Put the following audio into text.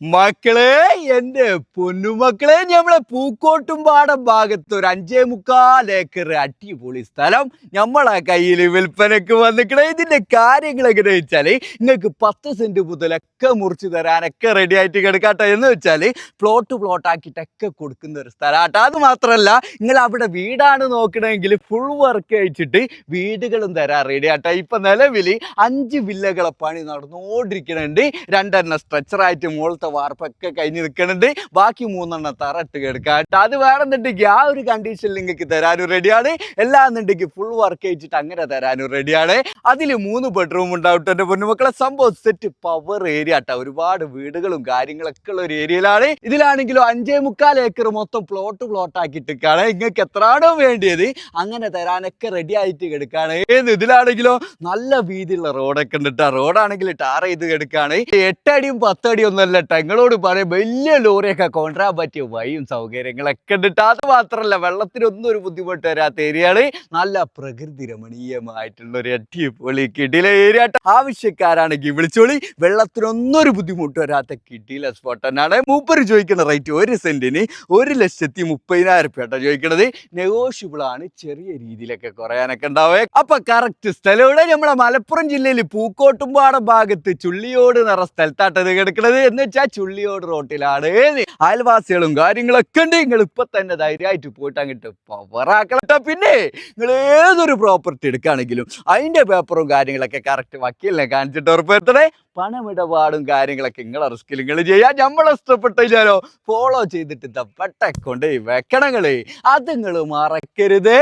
മക്കളെ എന്റെ പൊന്നുമക്കളെ നമ്മളെ പൂക്കോട്ടും പാടം ഭാഗത്ത് ഒരു അഞ്ചേ മുക്കാൽ ഏക്കർ അടിപൊളി സ്ഥലം. നമ്മളെ കയ്യിൽ വിൽപ്പനക്ക് വന്നിക്കണേ. ഇതിന്റെ കാര്യങ്ങൾ എങ്ങനെ വെച്ചാൽ നിങ്ങൾക്ക് പത്ത് സെന്റ് മുതലൊക്കെ മുറിച്ച് തരാനൊക്കെ റെഡി ആയിട്ട് കിടക്കാട്ടെ. എന്ന് വെച്ചാൽ പ്ലോട്ട് പ്ലോട്ട് ആക്കിയിട്ടൊക്കെ കൊടുക്കുന്ന ഒരു സ്ഥലമാട്ടോ അത് മാത്രമല്ല നിങ്ങൾ അവിടെ വീടാണ് നോക്കണമെങ്കിൽ ഫുൾ വർക്ക് അയച്ചിട്ട് വീടുകളും തരാൻ റെഡി ആട്ടോ. ഇപ്പൊ നിലവിൽ അഞ്ച് വില്ലകളെ പണി നടന്നുകൊണ്ടിരിക്കുന്നുണ്ട് രണ്ടെണ്ണം സ്ട്രെച്ചറായിട്ട് മുകളത്തെ വാർപ്പൊക്കെ കഴിഞ്ഞ് നിൽക്കുന്നുണ്ട്. ബാക്കി മൂന്നെണ്ണം തറട്ട് കിടക്കാട്ട് അത് വേണമെന്നുണ്ടെങ്കിൽ ആ ഒരു കണ്ടീഷനിൽ നിങ്ങൾക്ക് തരാനും റെഡിയാണ് എല്ലാന്നുണ്ടെങ്കിൽ ഫുൾ വർക്ക് കഴിച്ചിട്ട് അങ്ങനെ തരാനും റെഡിയാണ് അതിൽ മൂന്ന് ബെഡ്റൂം ഉണ്ടാവട്ടെ എന്റെ പൊന്നുമക്കളെ സംഭവം സെറ്റ് പവർ ഏരിയ ആട്ടോ ഒരുപാട് വീടുകളും കാര്യങ്ങളൊക്കെ ഉള്ള ഒരു ഏരിയയിലാണ് ഇതിലാണെങ്കിലും അഞ്ചേ മുക്കാൽ ഏക്കർ മൊത്തം പ്ലോട്ട് പ്ലോട്ട് ആക്കിയിട്ടാണ് നിങ്ങൾക്ക് എത്രയാണോ വേണ്ടിയത്? അങ്ങനെ തരാനൊക്കെ റെഡി ആയിട്ട് കിടക്കാണ് ഏത് ഇതിലാണെങ്കിലോ നല്ല വീതിയുള്ള റോഡൊക്കെ ഉണ്ട് കേട്ടോ റോഡാണെങ്കിൽ ടാർ ചെയ്ത് കിടക്കാണ് എട്ടടിയും പത്തടിയും ഒന്നും അല്ല ട്ടോ. നിങ്ങളോട് പറയും വലിയ ലോറിയൊക്കെ കൊണ്ടുവരാൻ പറ്റിയ വഴിയും സൗകര്യങ്ങളൊക്കെ ഉണ്ട് ട്ടോ. അത് മാത്രമല്ല വെള്ളത്തിനൊന്നും ഒരു ബുദ്ധിമുട്ട് വരാത്ത ഏരിയയാണ് നല്ല പ്രകൃതി രമണീയമായിട്ടുള്ള ഒരു അടിപൊളി കിടില ഏരിയ. ആവശ്യക്കാരാണെങ്കിൽ വിളിച്ചോളി വെള്ളത്തിനൊന്നും ഒരു ബുദ്ധിമുട്ട് വരാത്ത കിടില സ്പോട്ട് തന്നെയാണ് മൂപ്പര് ചോദിക്കുന്ന റേറ്റ് ഒരു സെന്റിന് ഒരു ലക്ഷത്തി മുപ്പതിനായിരം രൂപ ചോദിക്കണത് നെഗോഷ്യബിൾ ആണ് ചെറിയ രീതിയിലൊക്കെ കുറയാനൊക്കെ ഉണ്ടാവേ അപ്പൊ കറക്റ്റ് സ്ഥലം ഇവിടെ നമ്മളെ മലപ്പുറം ജില്ലയിൽ പൂക്കോട്ടുംപാടം ഭാഗത്ത് ചുള്ളിയോട് നിറ സ്ഥലത്താട്ടത് കിടക്കുന്നത് എന്ന് വെച്ചാൽ ചുള്ളിയോട് റോട്ടിലാണ്. അയൽവാസികളും കാര്യങ്ങളൊക്കെ ഉണ്ട്. നിങ്ങൾ ഇപ്പൊ തന്നെ ധൈര്യമായിട്ട് പോയിട്ട് അങ്ങോട്ട് പവറാക്കണം പിന്നെ നിങ്ങൾ ഏതൊരു പ്രോപ്പർട്ടി എടുക്കുകയാണെങ്കിലും അതിന്റെ പേപ്പറും കാര്യങ്ങളൊക്കെ കറക്റ്റ് വക്കീലിനെ കാണിച്ചിട്ട് ഉറപ്പുവരുത്തണേ. പണമിടപാടും കാര്യങ്ങളൊക്കെ നിങ്ങളെ റിസ്കിൽ നിങ്ങൾ ചെയ്യാൻ നമ്മളെ ഇഷ്ടപ്പെട്ടില്ലാലോ ഫോളോ ചെയ്തിട്ട് പെട്ടെക്കൊണ്ട് വെക്കണങ്ങൾ. അത് നിങ്ങൾ മറക്കരുത്.